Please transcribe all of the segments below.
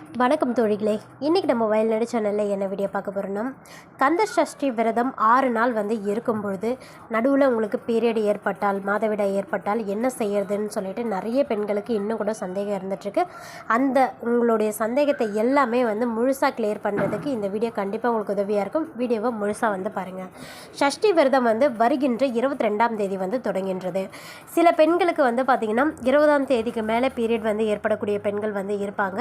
வணக்கம் தோழிகளே. இன்றைக்கி நம்ம வயல்நடை சேனலில் என்ன வீடியோ பார்க்க போகிறோம்னா கந்த சஷ்டி விரதம் ஆறு நாள் வந்து இருக்கும் பொழுது நடுவில் உங்களுக்கு பீரியட் ஏற்பட்டால் மாதவிடாய் ஏற்பட்டால் என்ன செய்யறதுன்னு சொல்லிட்டு நிறைய பெண்களுக்கு இன்னும் கூட சந்தேகம் இருந்துகிட்ருக்கு அந்த உங்களுடைய சந்தேகத்தை எல்லாமே வந்து முழுசாக கிளியர் பண்ணுறதுக்கு இந்த வீடியோ கண்டிப்பாக உங்களுக்கு உதவியாக இருக்கும். வீடியோவை முழுசாக வந்து பாருங்கள் சஷ்டி விரதம் வந்து வருகின்ற இருபத்தி ரெண்டாம் தேதி வந்து தொடங்கின்றது சில பெண்களுக்கு வந்து பார்த்திங்கன்னா இருபதாம் தேதிக்கு மேலே பீரியட் வந்து ஏற்படக்கூடிய பெண்கள் வந்து இருப்பாங்க.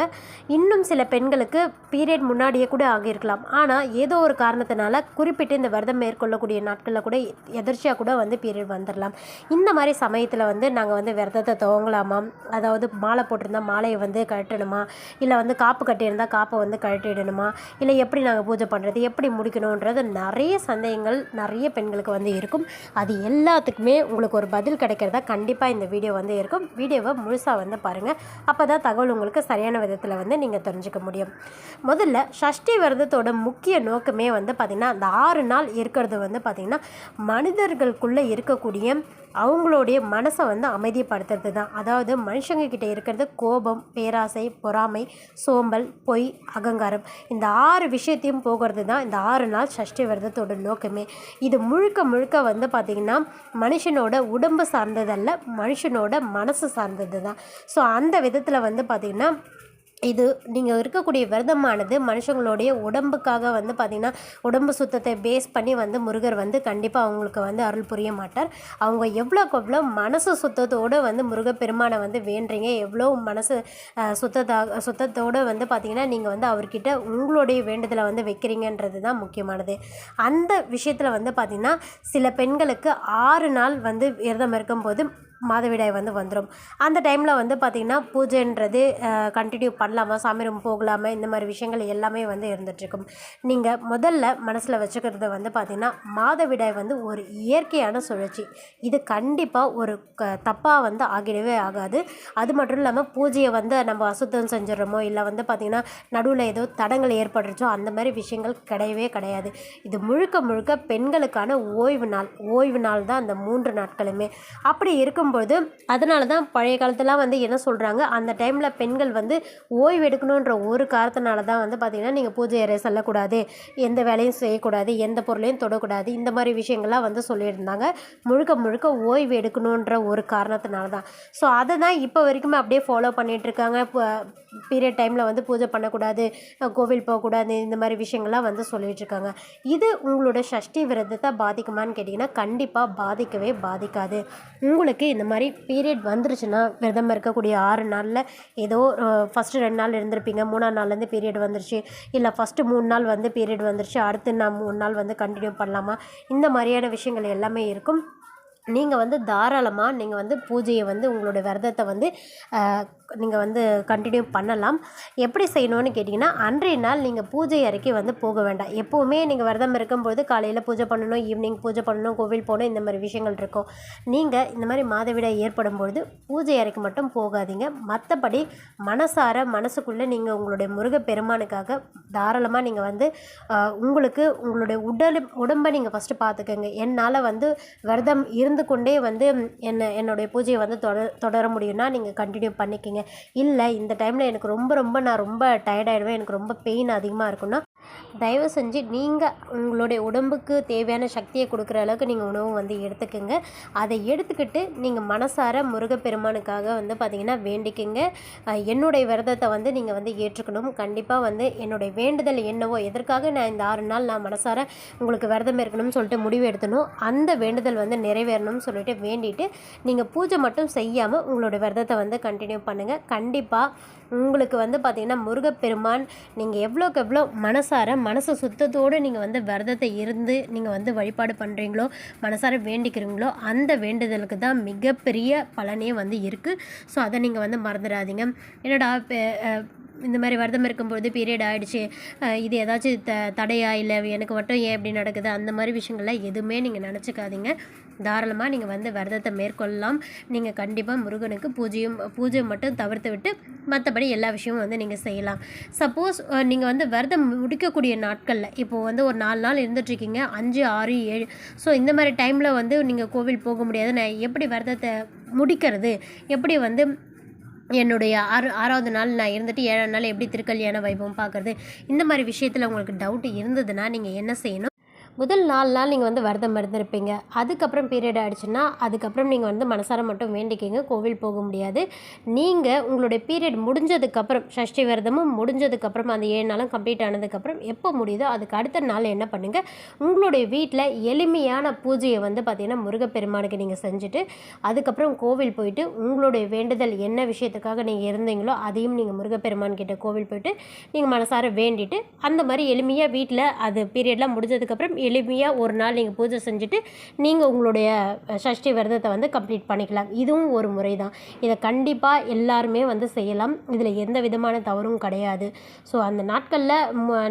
இன்னும் இன்னும் சில பெண்களுக்கு பீரியட் முன்னாடியே கூட ஆகியிருக்கலாம். ஆனால் ஏதோ ஒரு காரணத்தினால குறிப்பிட்டு இந்த விரதம் மேற்கொள்ளக்கூடிய நாட்களில் கூட எதிர்ச்சியாக கூட வந்து பீரியட் வந்துடலாம் இந்த மாதிரி சமயத்தில் வந்து நாங்கள் வந்து விரதத்தை துவங்கலாமா? அதாவது மாலை போட்டிருந்தா மாலையை வந்து கழட்டணுமா? இல்லை வந்து காப்பு கட்டியிருந்தால் காப்பை வந்து கழட்டிடணுமா? இல்லை எப்படி நாங்கள் பூஜை பண்ணுறது எப்படி முடிக்கணுன்றது நிறைய சந்தேகங்கள் நிறைய பெண்களுக்கு வந்து இருக்கும். அது எல்லாத்துக்குமே உங்களுக்கு ஒரு பதில் கிடைக்கிறதா கண்டிப்பாக இந்த வீடியோ வந்து இருக்கும். வீடியோவை முழுசாக வந்து பாருங்கள் அப்போ தான் தகவல் உங்களுக்கு சரியான விதத்தில் வந்து நீங்கள் தெரிஞ்சுக்க முடியும். முதல்ல சஷ்டி விரதத்தோட முக்கிய நோக்கமே வந்து பார்த்திங்கன்னா அந்த ஆறு நாள் இருக்கிறது வந்து பார்த்திங்கன்னா மனிதர்களுக்குள்ளே இருக்கக்கூடிய அவங்களுடைய மனசை வந்து அமைதிப்படுத்துறது தான். அதாவது மனுஷங்க கிட்ட இருக்கிறது கோபம் பேராசை பொறாமை சோம்பல் பொய் அகங்காரம். இந்த ஆறு விஷயத்தையும் போகிறது தான் இந்த ஆறு நாள் சஷ்டி விரதத்தோட நோக்கமே. இது முழுக்க முழுக்க வந்து பார்த்திங்கன்னா மனுஷனோட உடம்பு சார்ந்ததல்ல மனுஷனோட மனசு சார்ந்தது தான். ஸோ அந்த விதத்தில் வந்து பார்த்திங்கன்னா இது நீங்கள் இருக்கக்கூடிய விரதமானது மனுஷங்களுடைய உடம்புக்காக வந்து பார்த்திங்கன்னா உடம்பு சுத்தத்தை பேஸ் பண்ணி வந்து முருகர் வந்து கண்டிப்பாக அவங்களுக்கு வந்து அருள் புரிய மாட்டார். அவங்க எவ்வளோக்கு எவ்வளோ மனசு சுத்தத்தோடு வந்து முருகப்பெருமானை வந்து வேண்டுறீங்க எவ்வளோ மனசு சுத்தத்தாக சுத்தத்தோடு வந்து பார்த்திங்கன்னா நீங்கள் வந்து அவர்கிட்ட உங்களுடைய வேண்டுதலை வந்து வைக்கிறீங்கன்றது தான் முக்கியமானது. அந்த விஷயத்தில் வந்து பார்த்திங்கன்னா சில பெண்களுக்கு ஆறு நாள் வந்து விரதம் இருக்கும்போது மாதவிடாய் வந்து வந்துடும் அந்த டைமில் வந்து பார்த்திங்கன்னா பூஜைன்றது கண்டினியூ பண்ணலாமா சாமி ரூம் போகலாமா இந்த மாதிரி விஷயங்கள் எல்லாமே வந்து இருந்துகிட்ருக்கும் நீங்கள் முதல்ல மனசில் வச்சுக்கிறது வந்து பார்த்திங்கன்னா மாதவிடாய் வந்து ஒரு இயற்கையான சுழற்சி. இது கண்டிப்பாக ஒரு க தப்பாக வந்து ஆகிடவே ஆகாது. அது மட்டும் இல்லாமல் பூஜையை வந்து நம்ம அசுத்தம் செஞ்சிடறோமோ இல்லை வந்து பார்த்திங்கன்னா நடுவில் ஏதோ தடங்கள் ஏற்படுறச்சோ அந்த மாதிரி விஷயங்கள் கிடையவே கிடையாது. இது முழுக்க முழுக்க பெண்களுக்கான ஓய்வு நாள். ஓய்வு நாள் தான் அந்த மூன்று நாட்களுமே. அப்படி இருக்கும் இருக்கும்பொழுது அதனால தான் பழைய காலத்துலாம் வந்து என்ன சொல்கிறாங்க அந்த டைமில் பெண்கள் வந்து ஓய்வு எடுக்கணுன்ற ஒரு காரணத்தினால தான் வந்து பார்த்திங்கன்னா நீங்கள் பூஜை அறை செல்லக்கூடாது எந்த வேலையும் செய்யக்கூடாது எந்த பொருளையும் தொடக்கூடாது இந்த மாதிரி விஷயங்கள்லாம் வந்து சொல்லியிருந்தாங்க. முழுக்க முழுக்க ஓய்வு எடுக்கணுன்ற ஒரு காரணத்தினால தான் ஸோ அதை தான் இப்போ வரைக்குமே அப்படியே ஃபாலோ பண்ணிகிட்ருக்காங்க பீரியட் டைமில் வந்து பூஜை பண்ணக்கூடாது கோவில் போகக்கூடாது இந்த மாதிரி விஷயங்கள்லாம் வந்து சொல்லிகிட்ருக்காங்க இது உங்களோட சஷ்டி விரதத்தை பாதிக்குமான்னு கேட்டிங்கன்னா கண்டிப்பாக பாதிக்கவே பாதிக்காது. உங்களுக்கு இந்த மாதிரி பீரியட் வந்துருச்சுன்னா விரதம் இருக்கக்கூடிய ஆறு நாளில் ஏதோ ஃபஸ்ட்டு ரெண்டு நாள் இருந்திருப்பீங்க மூணாம் நாள்லேருந்து பீரியட் வந்துருச்சு இல்லை ஃபஸ்ட்டு மூணு நாள் வந்து பீரியட் வந்துருச்சு அடுத்து நான் மூணு நாள் வந்து கண்டினியூ பண்ணலாமா? இந்த மாதிரியான விஷயங்கள் எல்லாமே இருக்கும். நீங்கள் வந்து தாராளமாக நீங்கள் வந்து பூஜையை வந்து உங்களோட விரதத்தை வந்து நீங்கள் வந்து கண்டினியூ பண்ணலாம். எப்படி செய்யணும்னு கேட்டிங்கன்னா அன்றைய நாள் நீங்கள் பூஜை அறைக்கு வந்து போக வேண்டாம். எப்போவுமே நீங்கள் விரதம் இருக்கும்போது காலையில் பூஜை பண்ணணும் ஈவினிங் பூஜை பண்ணணும் கோவில் போகணும் இந்த மாதிரி விஷயங்கள் இருக்கும். நீங்கள் இந்த மாதிரி மாதவிடாய் ஏற்படும் பொழுது பூஜை அறைக்கு மட்டும் போகாதீங்க. மற்றபடி மனசார மனசுக்குள்ளே நீங்கள் உங்களுடைய முருகப்பெருமானுக்காக தாராளமாக நீங்கள் வந்து உங்களுக்கு உங்களுடைய உடல் உடம்பை நீங்கள் ஃபஸ்ட்டு பார்த்துக்கோங்க என்னால் வந்து விரதம் இருந்து கொண்டே வந்து என்ன என்னுடைய பூஜையை வந்து தொட தொடர முடியும்னா நீங்கள் கண்டினியூ பண்ணிக்கங்க. இல்லை இந்த டைமில் எனக்கு ரொம்ப ரொம்ப நான் ரொம்ப டயர்டாயிடுவேன் எனக்கு ரொம்ப பெயின் அதிகமாக இருக்குன்னா தயவு செஞ்சு நீங்கள் உங்களுடைய உடம்புக்கு தேவையான சக்தியை கொடுக்குற அளவுக்கு நீங்கள் உணவு வந்து எடுத்துக்கோங்க. அதை எடுத்துக்கிட்டு நீங்கள் மனசார முருகப்பெருமானுக்காக வந்து பார்த்திங்கன்னா வேண்டிக்கங்க. என்னுடைய விரதத்தை வந்து நீங்கள் வந்து ஏற்றுக்கணும். கண்டிப்பாக வந்து என்னுடைய வேண்டுதல் என்னவோ எதற்காக நான் இந்த ஆறு நாள் நான் மனசார உங்களுக்கு விரதம் இருக்கணும்னு சொல்லிட்டு முடிவு எடுத்தணும் அந்த வேண்டுதல் வந்து நிறைவேறணும்னு சொல்லிட்டு வேண்டிட்டு நீங்கள் பூஜை மட்டும் செய்யாமல் உங்களோட விரதத்தை வந்து கண்டினியூ பண்ணுங்கள் கண்டிப்பாக உங்களுக்கு வந்து பார்த்திங்கன்னா முருகப்பெருமான் நீங்கள் எவ்வளோக்கு எவ்வளோ மனசார மனசு சுத்தத்தோடு நீங்கள் வந்து விரதத்தை இருந்து நீங்கள் வந்து வழிபாடு பண்ணுறீங்களோ மனசார வேண்டிக்கிறீங்களோ அந்த வேண்டுதலுக்கு தான் மிகப்பெரிய பலனே வந்து இருக்குது ஸோ அதை நீங்கள் வந்து மறந்துடாதீங்க. என்னடா இப்போ இந்த மாதிரி விரதம் இருக்கும்போது பீரியட் ஆகிடுச்சு இது ஏதாச்சும் த தடையா இல்லை எனக்கு மட்டும் ஏன் இப்படி நடக்குது? அந்த மாதிரி விஷயங்கள்லாம் எதுவுமே நீங்கள் நினச்சிக்காதீங்க. தாராளமாக நீங்கள் வந்து விரதத்தை மேற்கொள்ளலாம். நீங்கள் கண்டிப்பாக முருகனுக்கு பூஜையும் பூஜை மட்டும் தவிர்த்து விட்டு மற்றபடி எல்லா விஷயமும் வந்து நீங்கள் செய்யலாம். சப்போஸ் நீங்கள் வந்து விரதம் முடிக்கக்கூடிய நாட்களில் இப்போது வந்து ஒரு நாலு நாள் இருந்துட்டுருக்கீங்க. அஞ்சு ஆறு ஏழு. ஸோ இந்த மாதிரி டைமில் வந்து நீங்கள் கோவில் போக முடியாது. நான் எப்படி விரதத்தை முடிக்கிறது? எப்படி வந்து என்னுடைய ஆறு ஆறாவது நாள் நான் இருந்துட்டு ஏழாவது நாள் எப்படி திருக்கல்யாண வைபவம் பார்க்குறது? இந்த மாதிரி விஷயத்தில் உங்களுக்கு டவுட் இருந்ததுன்னா நீங்கள் என்ன செய்யணும்? முதல் நாலு நாள் நீங்கள் வந்து விரதம் இருந்திருப்பீங்க. அதுக்கப்புறம் பீரியட் ஆகிடுச்சுன்னா அதுக்கப்புறம் நீங்கள் வந்து மனசார மட்டும் வேண்டிக்கிங்க. கோவில் போக முடியாது. நீங்கள் உங்களுடைய பீரியட் முடிஞ்சதுக்கப்புறம் சஷ்டி விரதமும் முடிஞ்சதுக்கப்புறம் அந்த ஏழு நாளும் கம்ப்ளீட் ஆனதுக்கப்புறம் எப்போ முடியுதோ அதுக்கு அடுத்த நாள் என்ன பண்ணுங்கள் உங்களுடைய வீட்டில் எளிமையான பூஜையை வந்து பார்த்திங்கன்னா முருகப்பெருமானுக்கு நீங்கள் செஞ்சுட்டு அதுக்கப்புறம் கோவில் போயிட்டு உங்களுடைய வேண்டுதல் என்ன விஷயத்துக்காக நீங்கள் இருந்தீங்களோ அதையும் நீங்கள் முருகப்பெருமான் கிட்ட கோவில் போயிட்டு நீங்கள் மனசார வேண்டிட்டு அந்த மாதிரி எளிமையாக வீட்டில் அது பீரியட்லாம் முடிஞ்சதுக்கப்புறம் எளிமையாக ஒரு நாள் நீங்கள் பூஜை செஞ்சுட்டு நீங்கள் உங்களுடைய சஷ்டி விரதத்தை வந்து கம்ப்ளீட் பண்ணிக்கலாம். இதுவும் ஒரு முறை தான் இதை கண்டிப்பாக எல்லாருமே வந்து செய்யலாம். இதில் எந்த விதமான தவறும் கிடையாது. ஸோ அந்த நாட்களில்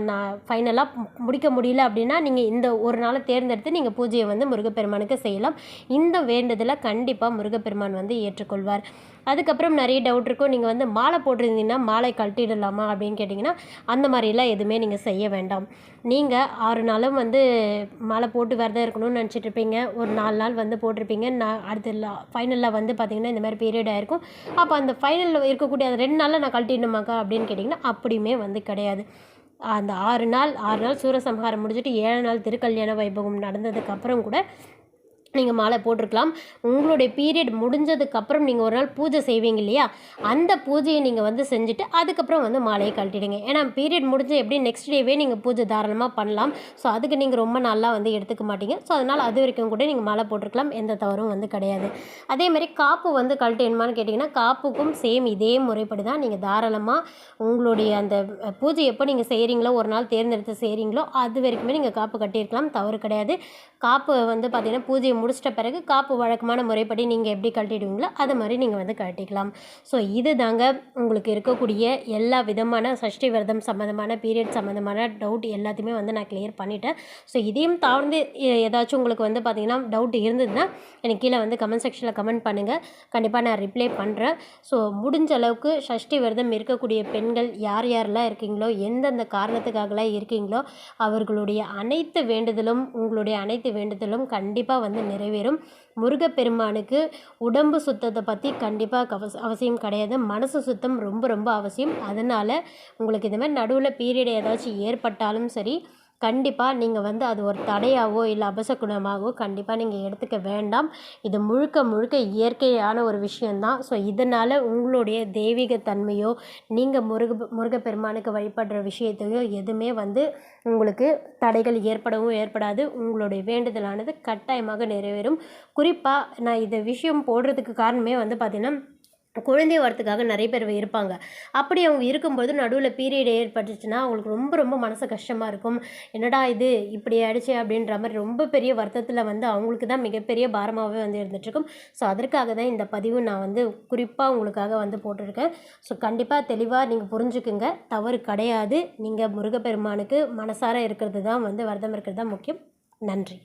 நான் ஃபைனலாக முடிக்க முடியல அப்படின்னா நீங்கள் இந்த ஒரு நாளை தேர்ந்தெடுத்து நீங்கள் பூஜையை வந்து முருகப்பெருமானுக்கு செய்யலாம். இந்த வேண்டுதலை கண்டிப்பாக முருகப்பெருமான் வந்து ஏற்றுக்கொள்வார். அதுக்கப்புறம் நிறைய டவுட் இருக்கும் நீங்கள் வந்து மாலை போட்டிருந்தீங்கன்னா மாலை கழட்டிடலாமா அப்படின்னு கேட்டிங்கன்னா அந்த மாதிரிலாம் எதுவுமே நீங்கள் செய்ய வேண்டாம். நீங்கள் ஆறு நாளும் வந்து மாலை போட்டு விரதம் இருக்கணும்னு நினச்சிட்டு இருப்பீங்க. ஒரு நாலு நாள் வந்து போட்டிருப்பீங்க. நான் அடுத்த ஃபைனலில் வந்து பார்த்திங்கன்னா இந்த மாதிரி பீரியட் ஆகிருக்கும் அப்போ அந்த ஃபைனலில் இருக்கக்கூடிய அந்த ரெண்டு நாளில் நான் கழட்டிடணுமாக்கா அப்படின்னு கேட்டிங்கன்னா அப்படியுமே வந்து கிடையாது. அந்த ஆறு நாள் ஆறு நாள் சூரசம்ஹாரம் முடிச்சுட்டு ஏழு நாள் திருக்கல்யாண வைபவம் நடந்ததுக்கப்புறம் கூட நீங்கள் மாலை போட்டிருக்கலாம். உங்களுடைய பீரியட் முடிஞ்சதுக்கப்புறம் நீங்கள் ஒரு நாள் பூஜை செய்வீங்க இல்லையா? அந்த பூஜையை நீங்கள் வந்து செஞ்சுட்டு அதுக்கப்புறம் வந்து மாலையை கழட்டிடுங்க. ஏன்னா பீரியட் முடிஞ்சு எப்படி நெக்ஸ்ட் டேவே நீங்கள் பூஜை தாராளமாக பண்ணலாம். ஸோ அதுக்கு நீங்கள் ரொம்ப நாளாக வந்து எடுத்துக்க மாட்டீங்க. ஸோ அதனால் அது வரைக்கும் கூட நீங்கள் மாலை போட்டிருக்கலாம். எந்த தவறும் வந்து கிடையாது. அதே மாதிரி காப்பு வந்து கழட்டிடணுமான்னு கேட்டிங்கன்னா காப்புக்கும் சேம் இதே முறைப்படி தான் நீங்கள் தாராளமாக உங்களுடைய அந்த பூஜை எப்போ நீங்கள் செய்கிறீங்களோ ஒரு நாள் தேர்ந்தெடுத்து செய்கிறீங்களோ அது வரைக்குமே நீங்கள் காப்பு கட்டியிருக்கலாம். தவறு கிடையாது. காப்பு வந்து பார்த்திங்கன்னா பூஜை முடிச்சிட்ட பிறகு காப்பு வழக்கமான முறைப்படி நீங்கள் எப்படி கழட்டிடுவீங்களோ அது மாதிரி நீங்கள் வந்து கழட்டிக்கலாம். ஸோ இது தாங்க உங்களுக்கு இருக்கக்கூடிய எல்லா விதமான சஷ்டி விரதம் சம்மந்தமான பீரியட் சம்மந்தமான டவுட் எல்லாத்தையுமே வந்து நான் கிளியர் பண்ணிட்டேன். ஸோ இதையும் தாழ்ந்து ஏதாச்சும் உங்களுக்கு வந்து பார்த்திங்கன்னா டவுட் இருந்ததுன்னா எனக்கு கீழே வந்து கமெண்ட் செக்ஷனில் கமெண்ட் பண்ணுங்கள் கண்டிப்பாக நான் ரிப்ளை பண்ணுறேன் ஸோ முடிஞ்ச அளவுக்கு சஷ்டி விரதம் இருக்கக்கூடிய பெண்கள் யார் யாரெல்லாம் இருக்கீங்களோ எந்தெந்த காரணத்துக்காகலாம் இருக்கீங்களோ அவர்களுடைய அனைத்து வேண்டுதலும் உங்களுடைய அனைத்து வேண்டுதலும் கண்டிப்பாக வந்து நிறைவேறும். முருகப்பெருமானுக்கு உடம்பு சுத்தத்தை பற்றி கண்டிப்பாக கவச அவசியம் கிடையாது. மனசு சுத்தம் ரொம்ப ரொம்ப அவசியம். அதனால் உங்களுக்கு இந்த மாதிரி நடுவில் பீரியட் ஏதாச்சும் ஏற்பட்டாலும் சரி கண்டிப்பாக நீங்கள் வந்து அது ஒரு தடையாகவோ இல்லை அபசகுணமாகவோ கண்டிப்பாக நீங்கள் எடுத்துக்க வேண்டாம். இது முழுக்க முழுக்க இயற்கையான ஒரு விஷயந்தான் ஸோ இதனால் உங்களுடைய தெய்வீக தன்மையோ நீங்கள் முருக முருகப்பெருமானுக்கு வழிபடுற விஷயத்தையோ எதுவுமே வந்து உங்களுக்கு தடைகள் ஏற்படவும் ஏற்படாது. உங்களுடைய வேண்டுதலானது கட்டாயமாக நிறைவேறும். குறிப்பாக நான் இந்த விஷயம் போடுறதுக்கு காரணமே வந்து பார்த்திங்கன்னா குழந்தை வரத்துக்காக நிறைய பேர் இருப்பாங்க. அப்படி அவங்க இருக்கும்போது நடுவில் பீரியட் ஏற்பட்டுச்சுன்னா அவங்களுக்கு ரொம்ப ரொம்ப மனசு கஷ்டமாக இருக்கும். என்னடா இது? இப்படி ஆயிடுச்சு அப்படின்ற மாதிரி ரொம்ப பெரிய வருத்தத்தில் வந்து அவங்களுக்கு தான் மிகப்பெரிய பாரமாகவே வந்து இருந்துகிட்ருக்கும் ஸோ அதற்காக தான் இந்த பதிவு நான் வந்து குறிப்பாக உங்களுக்காக வந்து போட்டிருக்கேன். ஸோ கண்டிப்பாக தெளிவாக நீங்கள் புரிஞ்சுக்குங்க. தவறு கிடையாது. நீங்கள் முருகப்பெருமானுக்கு மனசார இருக்கிறது தான் வந்து விரதம் இருக்கிறது தான் முக்கியம். நன்றி.